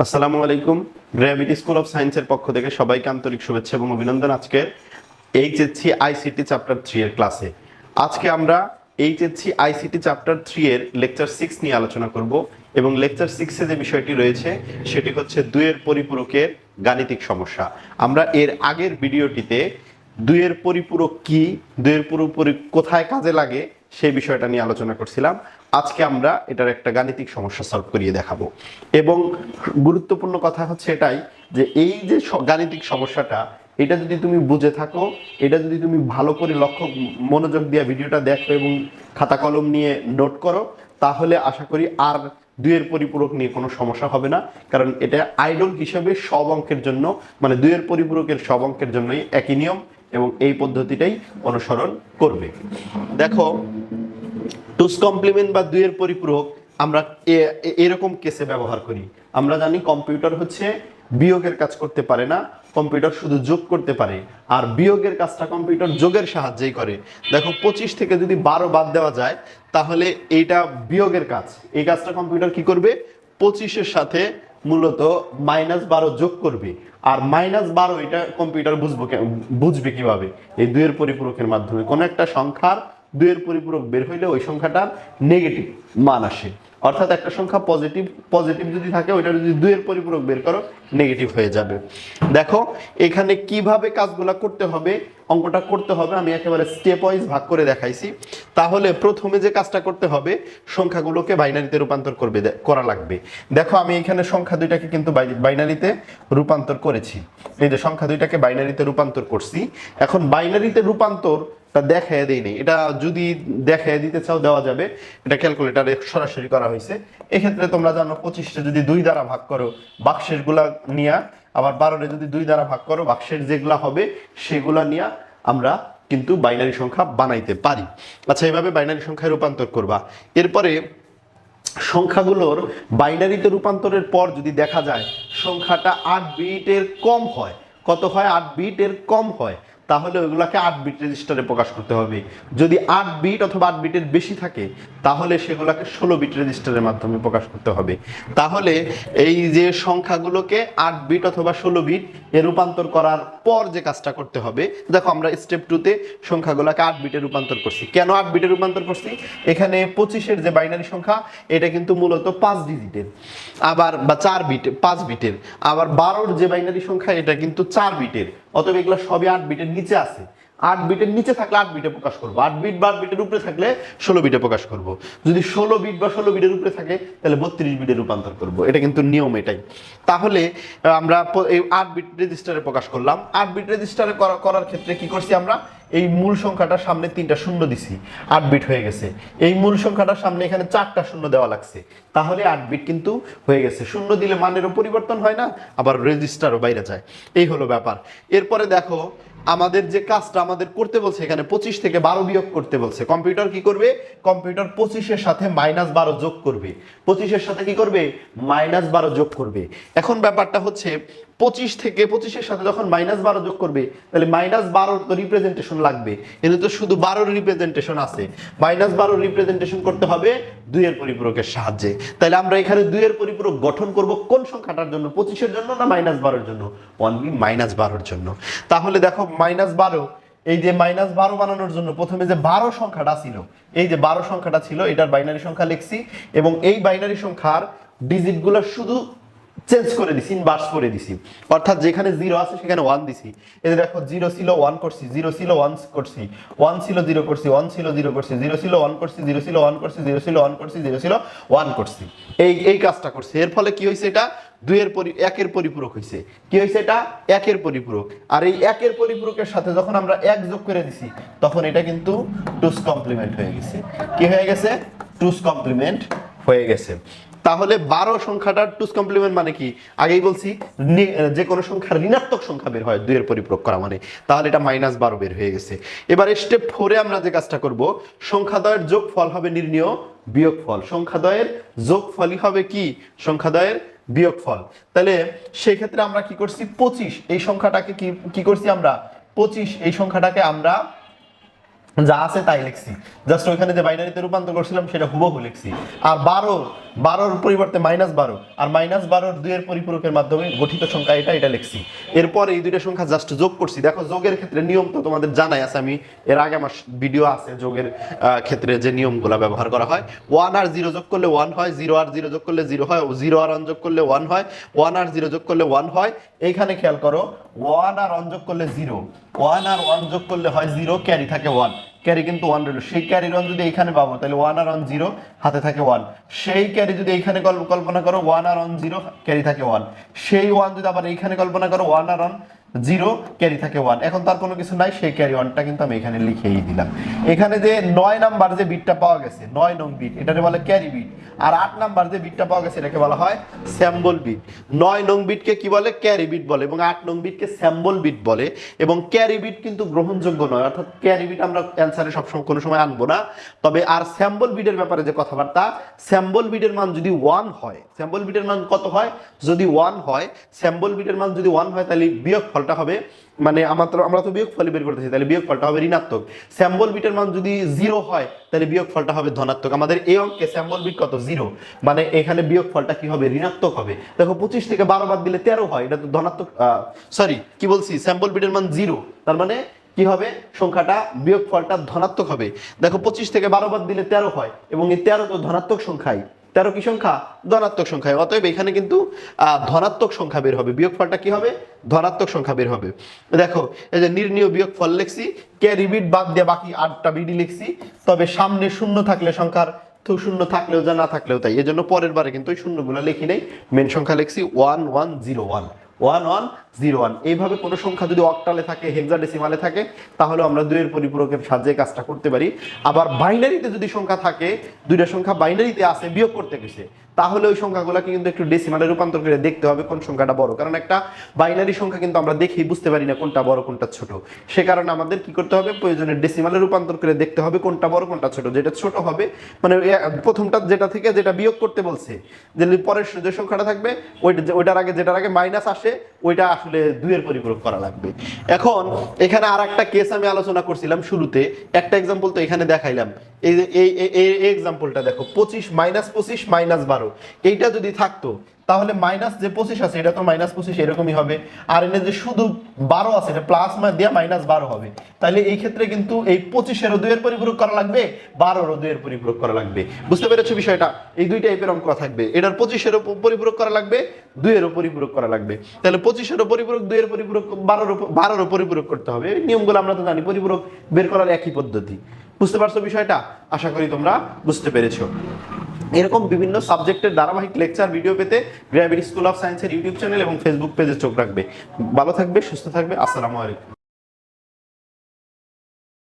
আসসালামু আলাইকুম। Gravity school of সায়েন্সের পক্ষ থেকে সবাইকে আন্তরিক শুভেচ্ছা এবং অভিনন্দন আজকে এইচএসসি আইসিটি চ্যাপ্টার থ্রি এর ক্লাসে আজকে আমরা এইচএসসি আইসিটি চ্যাপ্টার থ্রি এর লেকচার সিক্স নিয়ে আলোচনা করব এবং লেকচার সিক্সে যে বিষয়টি রয়েছে, সেটি হচ্ছে দুইয়ের পরিপূরকের গাণিতিক সমস্যা। আমরা এর আগের ভিডিওটিতে দুইয়ের পরিপূরক কি, দুইয়ের পরিপূরক কোথায় কাজে লাগে, সেই বিষয়টা নিয়ে আলোচনা করছিলাম। আজকে আমরা এটার একটা গাণিতিক সমস্যা সলভ করিয়ে দেখাবো। এবং গুরুত্বপূর্ণ কথা হচ্ছে এটাই যে এই যে গাণিতিক সমস্যাটা, এটা যদি তুমি বুঝে থাকো, এটা যদি তুমি ভালো করে লক্ষ্য, মনোযোগ দিয়ে ভিডিওটা দেখো এবং খাতা কলম নিয়ে নোট করো, তাহলে আশা করি আর দুইয়ের পরিপূরক নিয়ে কোনো সমস্যা হবে না। কারণ এটা আইডল হিসেবে সব অঙ্কের জন্য মানে দুইয়ের পরিপূরকের সব অঙ্কের জন্যই একই নিয়ম এবং এই পদ্ধতিটাই অনুসরণ করবে। দেখো টুস কমপ্লিমেন্ট বা দুইয়ের পরিপূরক আমরা এরকম কেসে ব্যবহার করি। আমরা জানি কম্পিউটার হচ্ছে বিয়োগের কাজ করতে পারে না কম্পিউটার শুধু যোগ করতে পারে। আর বিয়োগের কাজটা কম্পিউটার যোগের সাহায্যেই করে। দেখো, পঁচিশ থেকে যদি বারো বাদ দেওয়া যায়, তাহলে এইটা বিয়োগের কাজ। এই কাজটা কম্পিউটার কি করবে? পঁচিশের সাথে মূলত মাইনাস বারো যোগ করবে। আর মাইনাস বারো এটা কম্পিউটার বুঝব বুঝবে কীভাবে? এই দুইয়ের পরিপূরকের মাধ্যমে। কোনো একটা সংখ্যার দুইয়ের পরিপূরক বের হইলে ওই সংখ্যাটার নেগেটিভ মান আসে। অর্থাৎ একটা সংখ্যা পজিটিভ পজিটিভ যদি থাকে, ওইটা যদি দুইয়ের পরিপূরক বের করো নেগেটিভ হয়ে যাবে। দেখো, এখানে কীভাবে কাজগুলা করতে হবে, অঙ্কটা করতে হবে, আমি একেবারে স্টেপ ওয়াইজ ভাগ করে দেখাইছি। তাহলে প্রথমে যে কাজটা করতে হবে, সংখ্যাগুলোকে বাইনারিতে রূপান্তর করবে করা লাগবে। দেখো, আমি এখানে সংখ্যা দুইটাকে কিন্তু বাই- বাইনারিতে রূপান্তর করেছি। এই যে সংখ্যা দুইটাকে বাইনারিতে রূপান্তর করছি। এখন বাইনারিতে রূপান্তর তা দেখায় দেই নেই। এটা যদি দেখায় দিতে চাও, দেওয়া যাবে। এটা ক্যালকুলেটারে সরাসরি করা হয়েছে। এক্ষেত্রে তোমরা জানো, পঁচিশটা যদি দুই দ্বারা ভাগ করো বাক্সেরগুলা নিয়ে, আবার বারোটা যদি দুই দ্বারা ভাগ করো, বাক্সের যেগুলা হবে, সেগুলা নিয়ে আমরা কিন্তু বাইনারি সংখ্যা বানাইতে পারি। আচ্ছা এইভাবে বাইনারি সংখ্যায় রূপান্তর করবা। এরপরে সংখ্যাগুলোর বাইনারিতে রূপান্তরের পর যদি দেখা যায়, সংখ্যাটা আট বিটের কম হয়। কত হয়? আট বিটের কম হয়। তাহলে ওইগুলাকে আট বিট রেজিস্টারে প্রকাশ করতে হবে। যদি আট বিট অথবা আট বিটের বেশি থাকে, তাহলে সেগুলোকে ষোলো বিট রেজিস্টারের মাধ্যমে প্রকাশ করতে হবে। তাহলে এই যে সংখ্যাগুলোকে আট বিট অথবা ষোলো বিট এ রূপান্তর করার পর যে কাজটা করতে হবে, দেখো আমরা স্টেপ টুতে সংখ্যাগুলোকে আট বিটে রূপান্তর করছি। কেন আট বিটে রূপান্তর করছি? এখানে পঁচিশের যে বাইনারি সংখ্যা, এটা কিন্তু মূলত পাঁচ ডিজিটের আবার বা চার বিট পাঁচ বিটের আবার বারোর যে বাইনারি সংখ্যা, এটা কিন্তু চার বিটের অতএব এগুলো সবই আট বিটের নিচে আছে। আট বিটের নিচে থাকলে আট বিটে প্রকাশ করব। আট বিট বা আট বিটের উপরে থাকলে ষোলো বিটে প্রকাশ করব। যদি ষোলো বিট বা ষোলো বিটের উপরে থাকে, তাহলে বত্রিশ বিটে রূপান্তর করব। এটা কিন্তু নিয়ম এটাই। তাহলে আমরা এই আট বিট রেজিস্টারে প্রকাশ করলাম। আট বিট রেজিস্টারে করার ক্ষেত্রে কি করছি আমরা? এই মূল সংখ্যাটার সামনে তিনটা শূন্য দিছি। আট বিট হয়ে গেছে। এই মূল সংখ্যাটার সামনে এখানে চারটা শূন্য দেওয়া লাগছে। তাহলে আট বিট কিন্তু হয়ে গেছে। শূন্য দিলে মানেরও পরিবর্তন হয় না, আবার রেজিস্টারও বাইরে যায়। এই হলো ব্যাপার। এরপরে দেখো আমাদের যে কাজটা আমাদের করতে বলছে, এখানে পঁচিশ থেকে বারো বিয়োগ করতে বলছে। কম্পিউটার কি করবে? কম্পিউটার পঁচিশের সাথে মাইনাস বারো যোগ করবে। পঁচিশের সাথে কি করবে? মাইনাস বারো যোগ করবে। এখন ব্যাপারটা হচ্ছে, পঁচিশ থেকে পঁচিশের সাথে যখন মাইনাস বারো যোগ করবে, তাহলে মাইনাস বারোর তো রিপ্রেজেন্টেশন লাগবে। এখানে তো শুধু বারোর রিপ্রেজেন্টেশন আছে। মাইনাস বারোর রিপ্রেজেন্টেশন করতে হবে দুইয়ের পরিপূরকের সাহায্যে। তাহলে আমরা এখানে দুইয়ের পরিপূরক গঠন করব কোন সংখ্যাটার জন্য? পঁচিশের জন্য না মাইনাস বারোর জন্য? অনলি মাইনাস বারোর জন্য। তাহলে দেখো মাইনাস বারো, এই যে মাইনাস বারো বানানোর জন্য প্রথমে যে বারো সংখ্যাটা ছিল, এই যে বারো সংখ্যাটা ছিল, এটার বাইনারি সংখ্যা লিখছি এবং এই বাইনারি সংখ্যার ডিজিটগুলো শুধু চেঞ্জ করে দিছি ইনভার্স করে দিছি। অর্থাৎ যেখানে জিরো আছে সেখানে ওয়ান দিছি। এই যে দেখো জিরো ছিল ওয়ান করছি জিরো ছিল ওয়ান করছি ওয়ান ছিল জিরো করছি ওয়ান ছিল জিরো করছি জিরো ছিল ওয়ান করছি জিরো ছিল ওয়ান করছি জিরো ছিল ওয়ান করছি জিরো ছিল ওয়ান করছি। এই এই কাজটা করছি। এর ফলে কি হয়েছে এটা? দুইয়ের পরি, একের পরিপূরক হয়েছে কি হয়েছে এটা? একের পরিপূরক। আর এই একের পরিপূরকের সাথে যখন আমরা এক যোগ করে দিছি, তখন এটা কিন্তু টুস কমপ্লিমেন্ট হয়ে গেছে। কি হয়ে গেছে? টুস কমপ্লিমেন্ট হয়ে গেছে। তাহলে বারো সংখ্যাটার টুস কমপ্লিমেন্ট মানে কি? আগেই বলছি যে কোনো সংখ্যার ঋণাত্মক সংখ্যা বের হয় দুইয়ের পরিপূরক করা মানে। তাহলে এটা মাইনাস বারো বের হয়ে গেছে। এবার স্টেপ ফোরে আমরা যে কাজটা করব, সংখ্যাদয়ের যোগ ফল হবে নির্ণীয় বিয়োগ ফল সংখ্যাদয়ের যোগ ফলই হবে কি? সংখ্যাদয়ের বিয়োগ ফল তাহলে সেই ক্ষেত্রে আমরা কি করছি? পঁচিশ। এই সংখ্যাটাকে কি কি করছি আমরা? পঁচিশ। এই সংখ্যাটাকে আমরা যা আছে তাই লিখছি। জাস্ট ওইখানে যে বাইনারিতে রূপান্তর করছিলাম, সেটা হুবহু লিখছি। আর বারো বারোর পরিবর্তে মাইনাস বারো। আর মাইনাস বারোর দুইয়ের পরিপূরকের মাধ্যমে গঠিত সংখ্যা এটা এটা লিখছি। এরপর এই দুইটা সংখ্যা জাস্ট যোগ করছি। দেখো, যোগের ক্ষেত্রে নিয়ম তো তোমাদের জানাই আছে আমি। এর আগে আমার ভিডিও আছে যোগের ক্ষেত্রে যে নিয়মগুলো ব্যবহার করা হয়। ওয়ান আর জিরো যোগ করলে ওয়ান হয় জিরো আর জিরো যোগ করলে জিরো হয় জিরো আর অন যোগ করলে ওয়ান হয় ওয়ান আর জিরো যোগ করলে ওয়ান হয়। এইখানে খেয়াল করো ওয়ান আর অন যোগ করলে জিরো ওয়ান আর ওয়ান যোগ করলে হয় জিরো ক্যারি থাকে ওয়ান ক্যারি কিন্তু ওয়ান রইল। সেই ক্যারি রান যদি এখানে পাবো, তাহলে ওয়ান আর অন জিরো হাতে থাকে ওয়ান সেই ক্যারি যদি এখানে কল্পনা করো ওয়ান আর অন জিরো ক্যারি থাকে ওয়ান সেই ওয়ান যদি আবার এইখানে কল্পনা করো ওয়ান আর অন জিরো ক্যারি থাকে ওয়ান এখন তার কোনো কিছু নাই, সেই ক্যারি ওয়ানটা কিন্তু আমি এখানে লিখেই দিলাম। এখানে যে নয় নাম্বার যে বিটটা পাওয়া গেছে, নয় নং বিট এটাকে বলে ক্যারি বিট আর আট নাম্বার যে বিটটা পাওয়া গেছে, এটাকে বলা হয় স্যাম্বল বিট নয় নং বিটকে কি বলে? ক্যারি বিট বলে এবং আট নং বিটকে স্যাম্বল বিট বলে। এবং ক্যারি বিট কিন্তু গ্রহণযোগ্য নয়, অর্থাৎ ক্যারি বিট আমরা অ্যান্সারে সবসময় কোনো সময় আনব না। তবে আর স্যাম্বল বিটের ব্যাপারে যে কথাবার্তা স্যাম্বল বিটের মান যদি ওয়ান হয় স্যাম্বল বিটের মান কত হয়? যদি ওয়ান হয় স্যাম্বল বিটের মান যদি ওয়ান হয়, তাহলে বিয়োগ ফলটা হবে মানে আমরা আমরা তো বিয়োগ ফল বের করতেছি, তাহলে বিয়োগ ফলটা হবে ঋণাত্মক। স্যাম্বল বিটের মান যদি জিরো হয়, তাহলে বিয়োগ ফলটা হবে ধনাত্মক। আমাদের এই অঙ্কে স্যাম্বল বিট কত? জিরো মানে এখানে বিয়োগ ফলটা কি হবে? ঋণাত্মক হবে। দেখো, পঁচিশ থেকে বারো বাদ দিলে তেরো হয়, এটা তো ধনাত্মক সরি কি বলছি? স্যাম্বল বিটের মান জিরো তার মানে কি হবে? সংখ্যাটা, বিয়োগ ফলটা ধনাত্মক হবে। দেখো, পঁচিশ থেকে বারো বাদ দিলে তেরো হয়, এবং এই তেরো তো ধনাত্মক সংখ্যাই। তেরো কি সংখ্যা? ধনাত্মক সংখ্যা অতএব এখানে কিন্তু ধনাত্মক সংখ্যা বের হবে। বিয়োগ ফলটা কি হবে? ধনাত্মক সংখ্যা বের হবে। দেখো, এই যে নির্ণীয় বিয়োগ ফল লিখছি ক্যারি বিট বাদ দিয়ে বাকি আটটা বিডি লিখছি, তবে সামনে শূন্য থাকলে সংখ্যার তো শূন্য থাকলেও যা না থাকলেও তাই। এই জন্য পরের বারে কিন্তু ওই শূন্যগুলো লিখি নেই। মেন সংখ্যা লিখছি one one zero one one one zero one এইভাবে কোনো সংখ্যা যদি অক্টালে থাকে হেক্সাডেসিমালে থাকে, তাহলে আমরা দুইয়ের পরিপূরকের সাহায্যে কাজটা করতে পারি। আবার বাইনারিতে যদি সংখ্যা থাকে, দুইটা সংখ্যা বাইনারিতে আছে, বিয়োগ করতে গেছে তাহলে ওই সংখ্যাগুলোকে কিন্তু একটু ডেসিমালে রূপান্তর করে দেখতে হবে কোন সংখ্যাটা বড়। কারণ একটা বাইনারি সংখ্যা কিন্তু আমরা দেখেই বুঝতে পারি না কোনটা বড়, কোনটা ছোট। সে কারণে আমাদের কি করতে হবে? প্রয়োজনে ডেসিমালে রূপান্তর করে দেখতে হবে কোনটা বড়, কোনটা ছোট। যেটা ছোট হবে মানে প্রথমটা যেটা থেকে, যেটা বিয়োগ করতে বলছে, যে পরের যে সংখ্যাটা থাকবে, ওইটা ওইটার আগে, যেটার আগে মাইনাস আসে, ওইটা আসলে দুইয়ের পরিপূরক করা লাগবে। এখন এখানে আর একটা কেস আমি আলোচনা করছিলাম শুরুতে। একটা এক্সাম্পল তো এখানে দেখাইলাম। এই যে, এই এক্সাম্পলটা দেখো, পঁচিশ মাইনাস পঁচিশ মাইনাস বারো। এইটা যদি থাকতো, তাহলে মাইনাস যে পঁচিশ আছে, এটা তো মাইনাস পঁচিশ, এরকমই হবে। আর এনে যে শুধু বারো আছে, এটা প্লাস দিয়ে মাইনাস বারো হবে। তাহলে এই ক্ষেত্রে কিন্তু এই পঁচিশেরও দুইয়ের পরিপূরক করা লাগবে, বারোরও দুইয়ের পরিপূরক করা লাগবে। বুঝতে পেরেছ বিষয়টা? এই দুই টাইপের অঙ্ক থাকবে। এটার পঁচিশেরও পরিপূরক করা লাগবে, দুইয়েরও পরিপূরক করা লাগবে। তাহলে পঁচিশেরও পরিপূরক, দুইয়ের পরিপূরক, বারোরও বারোরও পরিপূরক করতে হবে। এই নিয়মগুলো আমরা তো জানি, পরিপূরক বের করার একই পদ্ধতি। বুঝতে পারছ বিষয়টা? আশা করি তোমরা বুঝতে পেরেছ। এরকম বিভিন্ন সাবজেক্টের ধারাবাহিক লেকচার ভিডিও পেতে গ্র্যাভিটি স্কুল অফ সায়েন্সের ইউটিউব চ্যানেল এবং ফেসবুক পেজে চোখ রাখবে। ভালো থাকবে, সুস্থ থাকবে, আসসালামু আলাইকুম।